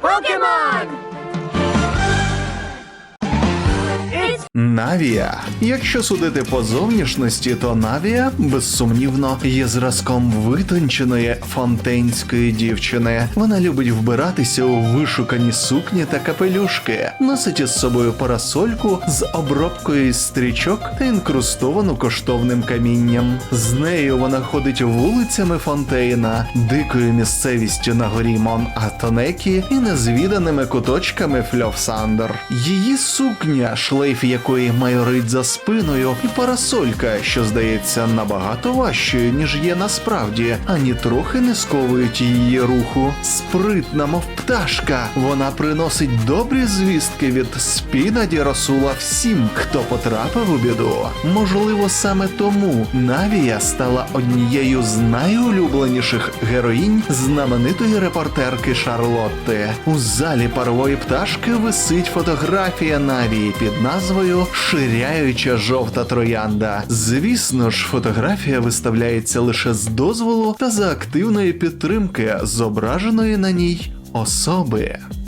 Pokemon! Навія. Якщо судити по зовнішності, то Навія, безсумнівно, є зразком витонченої фонтейнської дівчини. Вона любить вбиратися у вишукані сукні та капелюшки, носить із собою парасольку з обробкою із стрічок та інкрустовану коштовним камінням. З нею вона ходить вулицями Фонтейна, дикою місцевістю на горі Мон Атонекі і незвіданими куточками Фльофсандер. Її сукня, шлейф якої майорить за спиною, і парасолька, що здається набагато важчою, ніж є насправді, ані трохи не сковують її руху. Спритна, мов пташка, вона приносить добрі звістки від спінаді Расула всім, хто потрапив у біду. Можливо, саме тому Навія стала однією з найулюбленіших героїнь знаменитої репортерки Шарлотти. У залі парової пташки висить фотографія Навії під назвою Ширяюча жовта троянда. Звісно ж, фотографія виставляється лише з дозволу та за активної підтримки зображеної на ній особи.